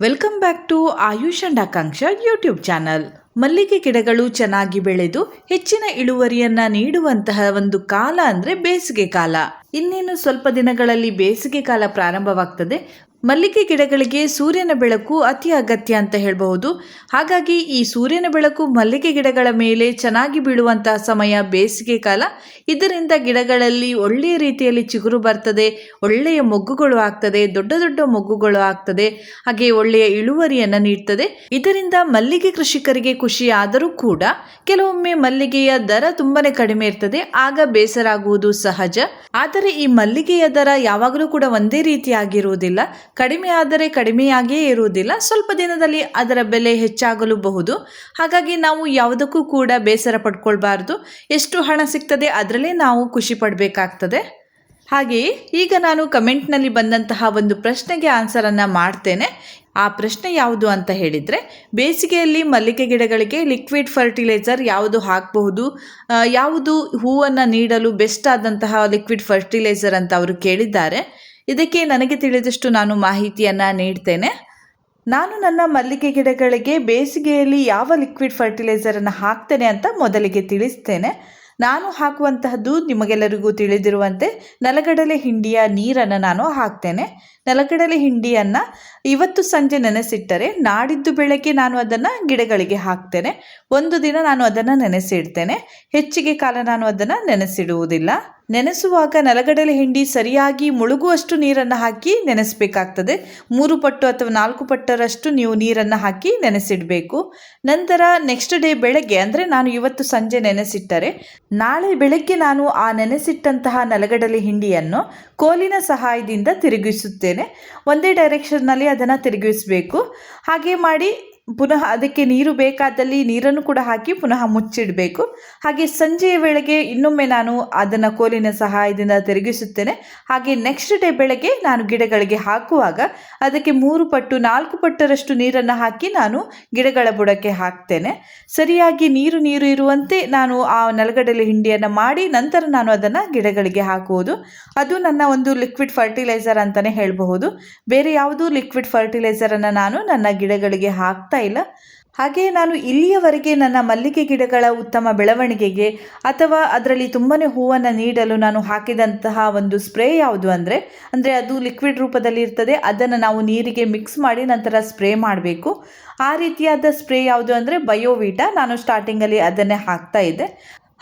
Welcome back to Ayush and Akanksha YouTube channel ಮಲ್ಲಿಗೆ ಗಿಡಗಳು ಚೆನ್ನಾಗಿ ಬೆಳೆದು ಹೆಚ್ಚಿನ ಇಳುವರಿಯನ್ನ ನೀಡುವಂತಹ ಒಂದು ಕಾಲ ಅಂದ್ರೆ ಬೇಸಿಗೆ ಕಾಲ. ಇನ್ನೇನು ಸ್ವಲ್ಪ ದಿನಗಳಲ್ಲಿ ಬೇಸಿಗೆ ಕಾಲ ಪ್ರಾರಂಭವಾಗ್ತದೆ. ಮಲ್ಲಿಗೆ ಗಿಡಗಳಿಗೆ ಸೂರ್ಯನ ಬೆಳಕು ಅತಿ ಅಗತ್ಯ ಅಂತ ಹೇಳಬಹುದು. ಹಾಗಾಗಿ ಈ ಸೂರ್ಯನ ಬೆಳಕು ಮಲ್ಲಿಗೆ ಗಿಡಗಳ ಮೇಲೆ ಚೆನ್ನಾಗಿ ಬೀಳುವಂತಹ ಸಮಯ ಬೇಸಿಗೆ ಕಾಲ. ಇದರಿಂದ ಗಿಡಗಳಲ್ಲಿ ಒಳ್ಳೆಯ ರೀತಿಯಲ್ಲಿ ಚಿಗುರು ಬರ್ತದೆ, ಒಳ್ಳೆಯ ಮೊಗ್ಗುಗಳು ಆಗ್ತದೆ, ದೊಡ್ಡ ದೊಡ್ಡ ಮೊಗ್ಗುಗಳು ಆಗ್ತದೆ, ಹಾಗೆ ಒಳ್ಳೆಯ ಇಳುವರಿಯನ್ನು ನೀಡ್ತದೆ. ಇದರಿಂದ ಮಲ್ಲಿಗೆ ಕೃಷಿಕರಿಗೆ ಖುಷಿ ಆದರೂ ಕೂಡ ಕೆಲವೊಮ್ಮೆ ಮಲ್ಲಿಗೆಯ ದರ ತುಂಬಾನೇ ಕಡಿಮೆ ಇರ್ತದೆ, ಆಗ ಬೇಸರ ಆಗುವುದು ಸಹಜ. ಆದರೆ ಈ ಮಲ್ಲಿಗೆಯ ದರ ಯಾವಾಗಲೂ ಕೂಡ ಒಂದೇ ರೀತಿಯಾಗಿರುವುದಿಲ್ಲ. ಕಡಿಮೆ ಆದರೆ ಕಡಿಮೆಯಾಗಿಯೇ ಇರುವುದಿಲ್ಲ. ಸ್ವಲ್ಪ ದಿನದಲ್ಲಿ ಅದರ ಬೆಲೆ ಹೆಚ್ಚಾಗಲೂಬಹುದು. ಹಾಗಾಗಿ ನಾವು ಯಾವುದಕ್ಕೂ ಕೂಡ ಬೇಸರ ಪಡ್ಕೊಳ್ಬಾರ್ದು. ಎಷ್ಟು ಹಣ ಸಿಗ್ತದೆ ಅದರಲ್ಲೇ ನಾವು ಖುಷಿ ಪಡಬೇಕಾಗ್ತದೆ. ಹಾಗೆಯೇ ಈಗ ನಾನು ಕಮೆಂಟ್ನಲ್ಲಿ ಬಂದಂತಹ ಒಂದು ಪ್ರಶ್ನೆಗೆ ಆನ್ಸರನ್ನು ಮಾಡ್ತೇನೆ. ಆ ಪ್ರಶ್ನೆ ಯಾವುದು ಅಂತ ಹೇಳಿದರೆ, ಬೇಸಿಗೆಯಲ್ಲಿ ಮಲ್ಲಿಗೆ ಗಿಡಗಳಿಗೆ ಲಿಕ್ವಿಡ್ ಫರ್ಟಿಲೈಸರ್ ಯಾವುದು ಹಾಕಬಹುದು? ಯಾವುದು ಹೂವನ್ನು ನೀಡಲು ಬೆಸ್ಟ್ ಆದಂತಹ ಲಿಕ್ವಿಡ್ ಫರ್ಟಿಲೈಸರ್ ಅಂತ ಅವರು ಕೇಳಿದ್ದಾರೆ. ಇದಕ್ಕೆ ನನಗೆ ತಿಳಿದಷ್ಟು ನಾನು ಮಾಹಿತಿಯನ್ನು ನೀಡ್ತೇನೆ. ನಾನು ನನ್ನ ಮಲ್ಲಿಗೆ ಗಿಡಗಳಿಗೆ ಬೇಸಿಗೆಯಲ್ಲಿ ಯಾವ ಲಿಕ್ವಿಡ್ ಫರ್ಟಿಲೈಸರನ್ನು ಹಾಕ್ತೇನೆ ಅಂತ ಮೊದಲಿಗೆ ತಿಳಿಸ್ತೇನೆ. ನಾನು ಹಾಕುವಂತಹದ್ದು ನಿಮಗೆಲ್ಲರಿಗೂ ತಿಳಿದಿರುವಂತೆ ನೆಲಗಡಲೆ ಹಿಂಡಿಯ ನೀರನ್ನು ನಾನು ಹಾಕ್ತೇನೆ. ನೆಲಗಡಲೆ ಹಿಂಡಿಯನ್ನು ಇವತ್ತು ಸಂಜೆ ನೆನೆಸಿಟ್ಟರೆ ನಾಡಿದ್ದು ಬೆಳಗ್ಗೆ ನಾನು ಅದನ್ನು ಗಿಡಗಳಿಗೆ ಹಾಕ್ತೇನೆ. ಒಂದು ದಿನ ನಾನು ಅದನ್ನು ನೆನೆಸಿಡ್ತೇನೆ. ಹೆಚ್ಚಿಗೆ ಕಾಲ ನಾನು ಅದನ್ನು ನೆನೆಸಿಡುವುದಿಲ್ಲ. ನೆನೆಸುವಾಗ ನೆಲಗಡಲೆ ಹಿಂಡಿ ಸರಿಯಾಗಿ ಮುಳುಗುವಷ್ಟು ನೀರನ್ನು ಹಾಕಿ ನೆನೆಸಬೇಕಾಗ್ತದೆ. ಮೂರು ಪಟ್ಟು ಅಥವಾ ನಾಲ್ಕು ಪಟ್ಟರಷ್ಟು ನೀವು ನೀರನ್ನು ಹಾಕಿ ನೆನೆಸಿಡಬೇಕು. ನಂತರ ನೆಕ್ಸ್ಟ್ ಡೇ ಬೆಳಗ್ಗೆ, ಅಂದರೆ ನಾನು ಇವತ್ತು ಸಂಜೆ ನೆನೆಸಿಟ್ಟರೆ, ನಾಳೆ ಬೆಳಗ್ಗೆ ನಾನು ಆ ನೆನೆಸಿಟ್ಟಂತಹ ನೆಲಗಡಲೆ ಹಿಂಡಿಯನ್ನು ಕೋಲಿನ ಸಹಾಯದಿಂದ ತಿರುಗಿಸುತ್ತೇನೆ. ಒಂದೇ ಡೈರೆಕ್ಷನ್ನಲ್ಲಿ ಅದನ್ನು ತಿರುಗಿಸಬೇಕು. ಹಾಗೆ ಮಾಡಿ ಪುನಃ ಅದಕ್ಕೆ ನೀರು ಬೇಕಾದಲ್ಲಿ ನೀರನ್ನು ಕೂಡ ಹಾಕಿ ಪುನಃ ಮುಚ್ಚಿಡಬೇಕು. ಹಾಗೆ ಸಂಜೆಯ ವೇಳೆಗೆ ಇನ್ನೊಮ್ಮೆ ನಾನು ಅದನ್ನು ಕೋಲಿನ ಸಹಾಯದಿಂದ ತಿರುಗಿಸುತ್ತೇನೆ. ಹಾಗೆ ನೆಕ್ಸ್ಟ್ ಡೇ ಬೆಳಗ್ಗೆ ನಾನು ಗಿಡಗಳಿಗೆ ಹಾಕುವಾಗ ಅದಕ್ಕೆ ಮೂರು ಪಟ್ಟು, ನಾಲ್ಕು ಪಟ್ಟರಷ್ಟು ನೀರನ್ನು ಹಾಕಿ ನಾನು ಗಿಡಗಳ ಬುಡಕ್ಕೆ ಹಾಕ್ತೇನೆ. ಸರಿಯಾಗಿ ನೀರು ನೀರು ಇರುವಂತೆ ನಾನು ಆ ನೆಲಗಡಲೆ ಹಿಂಡಿಯನ್ನು ಮಾಡಿ ನಂತರ ನಾನು ಅದನ್ನು ಗಿಡಗಳಿಗೆ ಹಾಕುವುದು. ಅದು ನನ್ನ ಒಂದು ಲಿಕ್ವಿಡ್ ಫರ್ಟಿಲೈಸರ್ ಅಂತಲೇ ಹೇಳಬಹುದು. ಬೇರೆ ಯಾವುದೂ ಲಿಕ್ವಿಡ್ ಫರ್ಟಿಲೈಸರನ್ನು ನಾನು ನನ್ನ ಗಿಡಗಳಿಗೆ ಹಾಕ್ತಾ ಇಲ್ಲ. ಹಾಗೆಯೇ ನಾನು ಇಲ್ಲಿಯವರೆಗೆ ನನ್ನ ಮಲ್ಲಿಗೆ ಗಿಡಗಳ ಉತ್ತಮ ಬೆಳವಣಿಗೆಗೆ ಅಥವಾ ಅದರಲ್ಲಿ ತುಂಬಾ ಹೂವನ್ನು ನೀಡಲು ನಾನು ಹಾಕಿದಂತಹ ಒಂದು ಸ್ಪ್ರೇ ಯಾವುದು ಅಂದರೆ ಅಂದರೆ ಅದು ಲಿಕ್ವಿಡ್ ರೂಪದಲ್ಲಿ ಇರ್ತದೆ, ಅದನ್ನು ನಾವು ನೀರಿಗೆ ಮಿಕ್ಸ್ ಮಾಡಿ ನಂತರ ಸ್ಪ್ರೇ ಮಾಡಬೇಕು. ಆ ರೀತಿಯಾದ ಸ್ಪ್ರೇ ಯಾವುದು ಅಂದರೆ ಬಯೋವೀಟಾ ನಾನು ಸ್ಟಾರ್ಟಿಂಗಲ್ಲಿ ಅದನ್ನೇ ಹಾಕ್ತಾ ಇದ್ದೆ.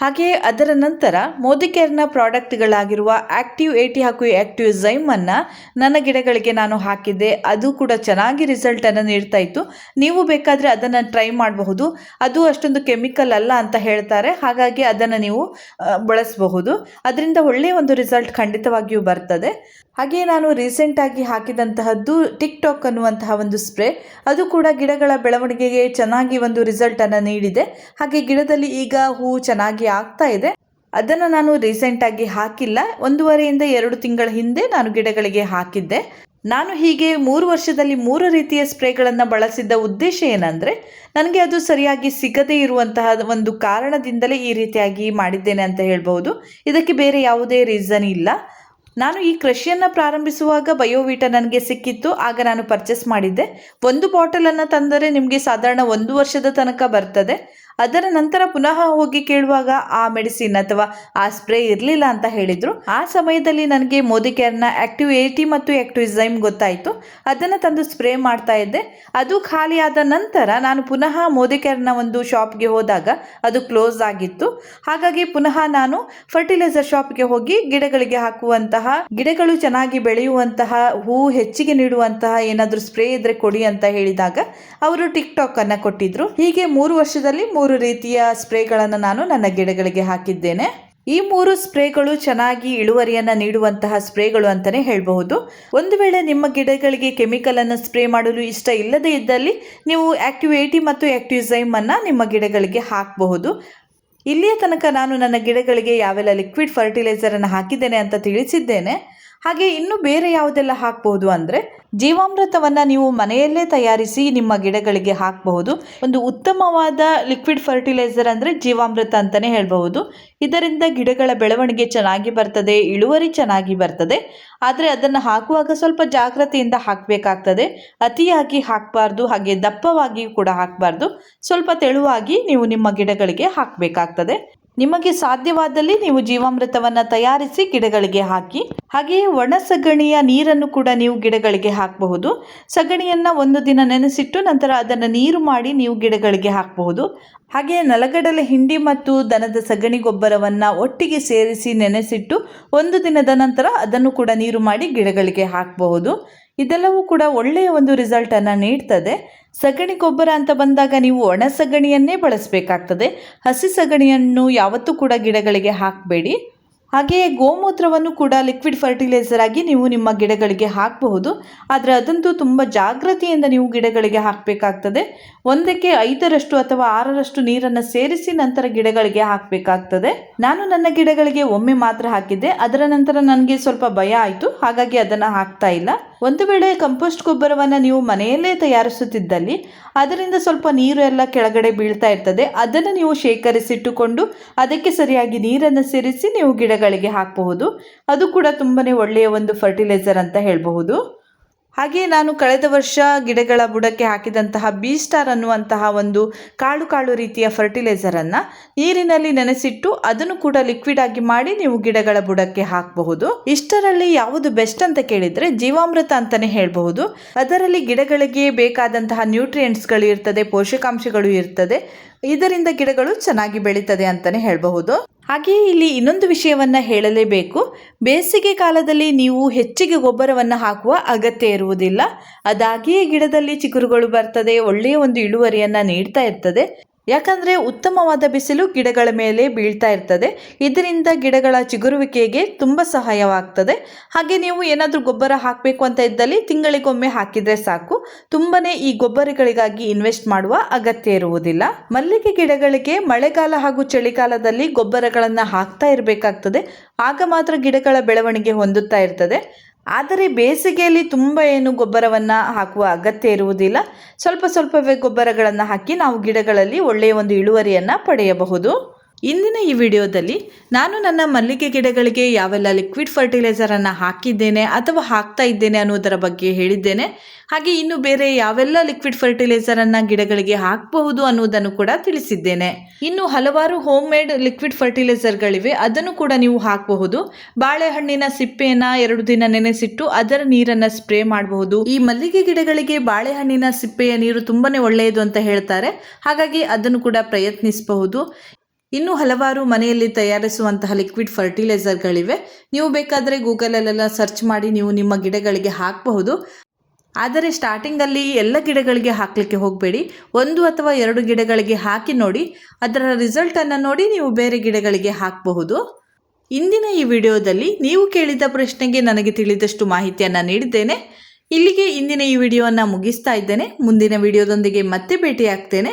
ಹಾಗೆಯೇ ಅದರ ನಂತರ ಮೋದಿಕೇರ್ನ ಪ್ರಾಡಕ್ಟ್ಗಳಾಗಿರುವ ಆ್ಯಕ್ಟಿವ್ ಏಟಿ ಹಾಗೂ ಆ್ಯಕ್ಟಿವ್ ಝೈಮನ್ನು ನನ್ನ ಗಿಡಗಳಿಗೆ ನಾನು ಹಾಕಿದ್ದೆ. ಅದು ಕೂಡ ಚೆನ್ನಾಗಿ ರಿಸಲ್ಟನ್ನು ನೀಡ್ತಾ ಇತ್ತು. ನೀವು ಬೇಕಾದರೆ ಅದನ್ನು ಟ್ರೈ ಮಾಡಬಹುದು. ಅದು ಅಷ್ಟೊಂದು ಕೆಮಿಕಲ್ ಅಲ್ಲ ಅಂತ ಹೇಳ್ತಾರೆ. ಹಾಗಾಗಿ ಅದನ್ನು ನೀವು ಬಳಸಬಹುದು. ಅದರಿಂದ ಒಳ್ಳೆಯ ಒಂದು ರಿಸಲ್ಟ್ ಖಂಡಿತವಾಗಿಯೂ ಬರ್ತದೆ. ಹಾಗೆಯೇ ನಾನು ರೀಸೆಂಟಾಗಿ ಹಾಕಿದಂತಹದ್ದು ಟಿಕ್ ಟಾಕ್ ಅನ್ನುವಂತಹ ಒಂದು ಸ್ಪ್ರೇ. ಅದು ಕೂಡ ಗಿಡಗಳ ಬೆಳವಣಿಗೆಗೆ ಚೆನ್ನಾಗಿ ಒಂದು ರಿಸಲ್ಟನ್ನು ನೀಡಿದೆ. ಹಾಗೆ ಗಿಡದಲ್ಲಿ ಈಗ ಹೂ ಚೆನ್ನಾಗಿ ಆಗ್ತಾ ಇದೆ. ಅದನ್ನು ನಾನು ರೀಸೆಂಟಾಗಿ ಹಾಕಿಲ್ಲ. ಒಂದೂವರೆಯಿಂದ ಎರಡು ತಿಂಗಳ ಹಿಂದೆ ನಾನು ಗಿಡಗಳಿಗೆ ಹಾಕಿದ್ದೆ. ನಾನು ಹೀಗೆ ಮೂರು ವರ್ಷದಲ್ಲಿ ಮೂರು ರೀತಿಯ ಸ್ಪ್ರೇಗಳನ್ನು ಬಳಸಿದ್ದ ಉದ್ದೇಶ ಏನಂದರೆ, ನನಗೆ ಅದು ಸರಿಯಾಗಿ ಸಿಗದೇ ಇರುವಂತಹ ಒಂದು ಕಾರಣದಿಂದಲೇ ಈ ರೀತಿಯಾಗಿ ಮಾಡಿದ್ದೇನೆ ಅಂತ ಹೇಳ್ಬೋದು ಇದಕ್ಕೆ ಬೇರೆ ಯಾವುದೇ ರೀಸನ್ ಇಲ್ಲ. ನಾನು ಈ ಕೃಷಿಯನ್ನು ಪ್ರಾರಂಭಿಸುವಾಗ ಬಯೋವೀಟ ನನಗೆ ಸಿಕ್ಕಿತ್ತು. ಆಗ ನಾನು ಪರ್ಚೇಸ್ ಮಾಡಿದ್ದೆ. ಒಂದು ಬಾಟಲನ್ನು ತಂದರೆ ನಿಮಗೆ ಸಾಧಾರಣ ಒಂದು ವರ್ಷದ ತನಕ ಬರ್ತದೆ. ಅದರ ನಂತರ ಪುನಃ ಹೋಗಿ ಕೇಳುವಾಗ ಆ ಮೆಡಿಸಿನ್ ಅಥವಾ ಆ ಸ್ಪ್ರೇ ಇರಲಿಲ್ಲ ಅಂತ ಹೇಳಿದರು. ಆ ಸಮಯದಲ್ಲಿ ನನಗೆ ಮೋದಿಕೇರ್ನ ಆಕ್ಟಿವ್ ಏಟಿ ಮತ್ತು ಆಕ್ಟಿವ್ ಝೈಮ್ ಗೊತ್ತಾಯಿತು. ಅದನ್ನು ತಂದು ಸ್ಪ್ರೇ ಮಾಡ್ತಾ ಇದ್ದೆ. ಅದು ಖಾಲಿಯಾದ ನಂತರ ನಾನು ಪುನಃ ಮೋದಿಕೇರ್ನ ಒಂದು ಶಾಪ್ಗೆ ಹೋದಾಗ ಅದು ಕ್ಲೋಸ್ ಆಗಿತ್ತು. ಹಾಗಾಗಿ ಪುನಃ ನಾನು ಫರ್ಟಿಲೈಸರ್ ಶಾಪ್ಗೆ ಹೋಗಿ ಗಿಡಗಳಿಗೆ ಹಾಕುವಂತಹ, ಗಿಡಗಳು ಚೆನ್ನಾಗಿ ಬೆಳೆಯುವಂತಹ, ಹೂ ಹೆಚ್ಚಿಗೆ ನೀಡುವಂತಹ ಏನಾದರೂ ಸ್ಪ್ರೇ ಇದ್ರೆ ಕೊಡಿ ಅಂತ ಹೇಳಿದಾಗ ಅವರು ಟಿಕ್ ಟಾಕ್ ಅನ್ನ ಕೊಟ್ಟಿದ್ರು. ಹೀಗೆ ಮೂರು ವರ್ಷದಲ್ಲಿ ಮೂರು ರೀತಿಯ ಸ್ಪ್ರೇಗಳನ್ನು ನಾನು ನನ್ನ ಗಿಡಗಳಿಗೆ ಹಾಕಿದ್ದೇನೆ. ಈ ಮೂರು ಸ್ಪ್ರೇಗಳು ಚೆನ್ನಾಗಿ ಇಳುವರಿಯನ್ನು ನೀಡುವಂತಹ ಸ್ಪ್ರೇಗಳು ಅಂತಲೇ ಹೇಳಬಹುದು. ಒಂದು ವೇಳೆ ನಿಮ್ಮ ಗಿಡಗಳಿಗೆ ಕೆಮಿಕಲ್ ಅನ್ನು ಸ್ಪ್ರೇ ಮಾಡಲು ಇಷ್ಟ ಇಲ್ಲದೇ ಇದ್ದಲ್ಲಿ ನೀವು ಆಕ್ಟಿವ್ ಏಟಿ ಮತ್ತು ಆಕ್ಟಿವ್ ಝೈಮ್ ಅನ್ನ ನಿಮ್ಮ ಗಿಡಗಳಿಗೆ ಹಾಕಬಹುದು. ಇಲ್ಲಿಯ ತನಕ ನಾನು ನನ್ನ ಗಿಡಗಳಿಗೆ ಯಾವೆಲ್ಲ ಲಿಕ್ವಿಡ್ ಫರ್ಟಿಲೈಸರನ್ನು ಹಾಕಿದ್ದೇನೆ ಅಂತ ತಿಳಿಸಿದ್ದೇನೆ. ಹಾಗೆ ಇನ್ನು ಬೇರೆ ಯಾವುದೆಲ್ಲ ಹಾಕಬಹುದು ಅಂದರೆ ಜೀವಾಮೃತವನ್ನು ನೀವು ಮನೆಯಲ್ಲೇ ತಯಾರಿಸಿ ನಿಮ್ಮ ಗಿಡಗಳಿಗೆ ಹಾಕಬಹುದು. ಒಂದು ಉತ್ತಮವಾದ ಲಿಕ್ವಿಡ್ ಫರ್ಟಿಲೈಸರ್ ಅಂದರೆ ಜೀವಾಮೃತ ಅಂತಲೇ ಹೇಳಬಹುದು. ಇದರಿಂದ ಗಿಡಗಳ ಬೆಳವಣಿಗೆ ಚೆನ್ನಾಗಿ ಬರ್ತದೆ, ಇಳುವರಿ ಚೆನ್ನಾಗಿ ಬರ್ತದೆ. ಆದರೆ ಅದನ್ನು ಹಾಕುವಾಗ ಸ್ವಲ್ಪ ಜಾಗ್ರತೆಯಿಂದ ಹಾಕಬೇಕಾಗ್ತದೆ. ಅತಿಯಾಗಿ ಹಾಕಬಾರ್ದು, ಹಾಗೆ ದಪ್ಪವಾಗಿ ಕೂಡ ಹಾಕಬಾರ್ದು. ಸ್ವಲ್ಪ ತೆಳುವಾಗಿ ನೀವು ನಿಮ್ಮ ಗಿಡಗಳಿಗೆ ಹಾಕಬೇಕಾಗ್ತದೆ. ನಿಮಗೆ ಸಾಧ್ಯವಾದಲ್ಲಿ ನೀವು ಜೀವಾಮೃತವನ್ನು ತಯಾರಿಸಿ ಗಿಡಗಳಿಗೆ ಹಾಕಿ, ಹಾಗೆಯೇ ಒಣ ಸಗಣಿಯ ನೀರನ್ನು ಕೂಡ ನೀವು ಗಿಡಗಳಿಗೆ ಹಾಕಬಹುದು. ಸಗಣಿಯನ್ನು ಒಂದು ದಿನ ನೆನೆಸಿಟ್ಟು ನಂತರ ಅದನ್ನು ನೀರು ಮಾಡಿ ನೀವು ಗಿಡಗಳಿಗೆ ಹಾಕಬಹುದು. ಹಾಗೆಯೇ ನೆಲಗಡಲೆ ಹಿಂಡಿ ಮತ್ತು ದನದ ಸಗಣಿ ಗೊಬ್ಬರವನ್ನು ಒಟ್ಟಿಗೆ ಸೇರಿಸಿ ನೆನೆಸಿಟ್ಟು ಒಂದು ದಿನದ ನಂತರ ಅದನ್ನು ಕೂಡ ನೀರು ಮಾಡಿ ಗಿಡಗಳಿಗೆ ಹಾಕಬಹುದು. ಇದೆಲ್ಲವೂ ಕೂಡ ಒಳ್ಳೆಯ ಒಂದು ರಿಸಲ್ಟನ್ನು ನೀಡ್ತದೆ. ಸಗಣಿ ಗೊಬ್ಬರ ಅಂತ ಬಂದಾಗ ನೀವು ಒಣ ಸಗಣಿಯನ್ನೇ ಬಳಸಬೇಕಾಗ್ತದೆ. ಹಸಿ ಸಗಣಿಯನ್ನು ಯಾವತ್ತೂ ಕೂಡ ಗಿಡಗಳಿಗೆ ಹಾಕಬೇಡಿ. ಹಾಗೆಯೇ ಗೋಮೂತ್ರವನ್ನು ಕೂಡ ಲಿಕ್ವಿಡ್ ಫರ್ಟಿಲೈಸರ್ ಆಗಿ ನೀವು ನಿಮ್ಮ ಗಿಡಗಳಿಗೆ ಹಾಕಬಹುದು. ಆದರೆ ಅದಂತೂ ತುಂಬ ಜಾಗೃತಿಯಿಂದ ನೀವು ಗಿಡಗಳಿಗೆ ಹಾಕಬೇಕಾಗ್ತದೆ. ಒಂದಕ್ಕೆ ಐದರಷ್ಟು ಅಥವಾ ಆರರಷ್ಟು ನೀರನ್ನು ಸೇರಿಸಿ ನಂತರ ಗಿಡಗಳಿಗೆ ಹಾಕಬೇಕಾಗ್ತದೆ. ನಾನು ನನ್ನ ಗಿಡಗಳಿಗೆ ಒಮ್ಮೆ ಮಾತ್ರ ಹಾಕಿದ್ದೆ. ಅದರ ನಂತರ ನನಗೆ ಸ್ವಲ್ಪ ಭಯ ಆಯಿತು. ಹಾಗಾಗಿ ಅದನ್ನು ಹಾಕ್ತಾ ಇಲ್ಲ. ಒಂದು ವೇಳೆ ಕಂಪೋಸ್ಟ್ ಗೊಬ್ಬರವನ್ನು ನೀವು ಮನೆಯಲ್ಲೇ ತಯಾರಿಸುತ್ತಿದ್ದಲ್ಲಿ, ಅದರಿಂದ ಸ್ವಲ್ಪ ನೀರು ಎಲ್ಲ ಕೆಳಗಡೆ ಬೀಳ್ತಾ ಇರ್ತದೆ. ಅದನ್ನು ನೀವು ಶೇಖರಿಸಿಟ್ಟುಕೊಂಡು, ಅದಕ್ಕೆ ಸರಿಯಾಗಿ ನೀರನ್ನು ಸೇರಿಸಿ ನೀವು ಗಿಡಗಳಿಗೆ ಹಾಕಬಹುದು. ಅದು ಕೂಡ ತುಂಬಾ ಒಳ್ಳೆಯ ಒಂದು ಫರ್ಟಿಲೈಸರ್ ಅಂತ ಹೇಳಬಹುದು. ಹಾಗೆ ನಾನು ಕಳೆದ ವರ್ಷ ಗಿಡಗಳ ಬುಡಕ್ಕೆ ಹಾಕಿದಂತಹ ಬಿ ಸ್ಟಾರ್ ಅನ್ನುವಂತಹ ಒಂದು ಕಾಳು ಕಾಳು ರೀತಿಯ ಫರ್ಟಿಲೈಸರನ್ನು ನೀರಿನಲ್ಲಿ ನೆನೆಸಿಟ್ಟು ಅದನ್ನು ಕೂಡ ಲಿಕ್ವಿಡ್ ಆಗಿ ಮಾಡಿ ನೀವು ಗಿಡಗಳ ಬುಡಕ್ಕೆ ಹಾಕಬಹುದು. ಇಷ್ಟರಲ್ಲಿ ಯಾವುದು ಬೆಸ್ಟ್ ಅಂತ ಕೇಳಿದರೆ ಜೀವಾಮೃತ ಅಂತಲೇ ಹೇಳಬಹುದು. ಅದರಲ್ಲಿ ಗಿಡಗಳಿಗೆ ಬೇಕಾದಂತಹ ನ್ಯೂಟ್ರಿಯೆಂಟ್ಸ್ಗಳು ಇರ್ತದೆ, ಪೋಷಕಾಂಶಗಳು ಇರ್ತದೆ. ಇದರಿಂದ ಗಿಡಗಳು ಚೆನ್ನಾಗಿ ಬೆಳೀತದೆ ಅಂತಲೇ ಹೇಳಬಹುದು. ಹಾಗೆಯೇ ಇಲ್ಲಿ ಇನ್ನೊಂದು ವಿಷಯವನ್ನು ಹೇಳಲೇಬೇಕು. ಬೇಸಿಗೆ ಕಾಲದಲ್ಲಿ ನೀವು ಹೆಚ್ಚಿಗೆ ಗೊಬ್ಬರವನ್ನು ಹಾಕುವ ಅಗತ್ಯ ಇರುವುದಿಲ್ಲ. ಅದಾಗಿಯೇ ಗಿಡದಲ್ಲಿ ಚಿಗುರುಗಳು ಬರ್ತದೆ, ಒಳ್ಳೆಯ ಒಂದು ಇಳುವರಿಯನ್ನು ನೀಡ್ತಾ ಇರ್ತದೆ. ಯಾಕಂದರೆ ಉತ್ತಮವಾದ ಬಿಸಿಲು ಗಿಡಗಳ ಮೇಲೆ ಬೀಳ್ತಾ ಇರ್ತದೆ. ಇದರಿಂದ ಗಿಡಗಳ ಚಿಗುರುವಿಕೆಗೆ ತುಂಬ ಸಹಾಯವಾಗ್ತದೆ. ಹಾಗೆ ನೀವು ಏನಾದರೂ ಗೊಬ್ಬರ ಹಾಕಬೇಕು ಅಂತ ಇದ್ದಲ್ಲಿ ತಿಂಗಳಿಗೊಮ್ಮೆ ಹಾಕಿದರೆ ಸಾಕು. ತುಂಬನೇ ಈ ಗೊಬ್ಬರಗಳಿಗಾಗಿ ಇನ್ವೆಸ್ಟ್ ಮಾಡುವ ಅಗತ್ಯ ಇರುವುದಿಲ್ಲ. ಮಲ್ಲಿಗೆ ಗಿಡಗಳಿಗೆ ಮಳೆಗಾಲ ಹಾಗೂ ಚಳಿಗಾಲದಲ್ಲಿ ಗೊಬ್ಬರಗಳನ್ನು ಹಾಕ್ತಾ ಇರಬೇಕಾಗ್ತದೆ. ಆಗ ಮಾತ್ರ ಗಿಡಗಳ ಬೆಳವಣಿಗೆ ಹೊಂದುತ್ತಾ ಇರ್ತದೆ. ಆದರೆ ಬೇಸಿಗೆಯಲ್ಲಿ ತುಂಬ ಏನು ಗೊಬ್ಬರವನ್ನು ಹಾಕುವ ಅಗತ್ಯ ಇರುವುದಿಲ್ಲ. ಸ್ವಲ್ಪ ಸ್ವಲ್ಪವೇ ಗೊಬ್ಬರಗಳನ್ನು ಹಾಕಿ ನಾವು ಗಿಡಗಳಲ್ಲಿ ಒಳ್ಳೆಯ ಒಂದು ಇಳುವರಿಯನ್ನು ಪಡೆಯಬಹುದು. ಇಂದಿನ ಈ ವಿಡಿಯೋದಲ್ಲಿ ನಾನು ನನ್ನ ಮಲ್ಲಿಗೆ ಗಿಡಗಳಿಗೆ ಯಾವೆಲ್ಲ ಲಿಕ್ವಿಡ್ ಫರ್ಟಿಲೈಸರನ್ನು ಹಾಕಿದ್ದೇನೆ ಅಥವಾ ಹಾಕ್ತಾ ಇದ್ದೇನೆ ಅನ್ನೋದರ ಬಗ್ಗೆ ಹೇಳಿದ್ದೇನೆ. ಹಾಗೆ ಇನ್ನು ಬೇರೆ ಯಾವೆಲ್ಲ ಲಿಕ್ವಿಡ್ ಫರ್ಟಿಲೈಸರನ್ನು ಗಿಡಗಳಿಗೆ ಹಾಕಬಹುದು ಅನ್ನೋದನ್ನು ಕೂಡ ತಿಳಿಸಿದ್ದೇನೆ. ಇನ್ನು ಹಲವಾರು ಹೋಮ್ ಮೇಡ್ ಲಿಕ್ವಿಡ್ ಫರ್ಟಿಲೈಸರ್ಗಳಿವೆ ಅದನ್ನು ಕೂಡ ನೀವು ಹಾಕಬಹುದು. ಬಾಳೆಹಣ್ಣಿನ ಸಿಪ್ಪೆಯನ್ನು ಎರಡು ದಿನ ನೆನೆಸಿಟ್ಟು ಅದರ ನೀರನ್ನು ಸ್ಪ್ರೇ ಮಾಡಬಹುದು. ಈ ಮಲ್ಲಿಗೆ ಗಿಡಗಳಿಗೆ ಬಾಳೆಹಣ್ಣಿನ ಸಿಪ್ಪೆಯ ನೀರು ತುಂಬಾನೇ ಒಳ್ಳೆಯದು ಅಂತ ಹೇಳ್ತಾರೆ. ಹಾಗಾಗಿ ಅದನ್ನು ಕೂಡ ಪ್ರಯತ್ನಿಸಬಹುದು. ಇನ್ನು ಹಲವಾರು ಮನೆಯಲ್ಲಿ ತಯಾರಿಸುವಂತಹ ಲಿಕ್ವಿಡ್ ಫರ್ಟಿಲೈಸರ್ಗಳಿವೆ ನೀವು ಬೇಕಾದರೆ ಗೂಗಲಲ್ಲೆಲ್ಲ ಸರ್ಚ್ ಮಾಡಿ ನೀವು ನಿಮ್ಮ ಗಿಡಗಳಿಗೆ ಹಾಕಬಹುದು. ಆದರೆ ಸ್ಟಾರ್ಟಿಂಗಲ್ಲಿ ಎಲ್ಲ ಗಿಡಗಳಿಗೆ ಹಾಕಲಿಕ್ಕೆ ಹೋಗಬೇಡಿ. ಒಂದು ಅಥವಾ ಎರಡು ಗಿಡಗಳಿಗೆ ಹಾಕಿ ನೋಡಿ. ಅದರ ರಿಸಲ್ಟನ್ನು ನೋಡಿ ನೀವು ಬೇರೆ ಗಿಡಗಳಿಗೆ ಹಾಕಬಹುದು. ಇಂದಿನ ಈ ವಿಡಿಯೋದಲ್ಲಿ ನೀವು ಕೇಳಿದ ಪ್ರಶ್ನೆಗೆ ನನಗೆ ತಿಳಿದಷ್ಟು ಮಾಹಿತಿಯನ್ನು ನೀಡಿದ್ದೇನೆ. ಇಲ್ಲಿಗೆ ಇಂದಿನ ಈ ವಿಡಿಯೋವನ್ನು ಮುಗಿಸ್ತಾ ಇದ್ದೇನೆ. ಮುಂದಿನ ವಿಡಿಯೋದೊಂದಿಗೆ ಮತ್ತೆ ಭೇಟಿಯಾಗ್ತೇನೆ.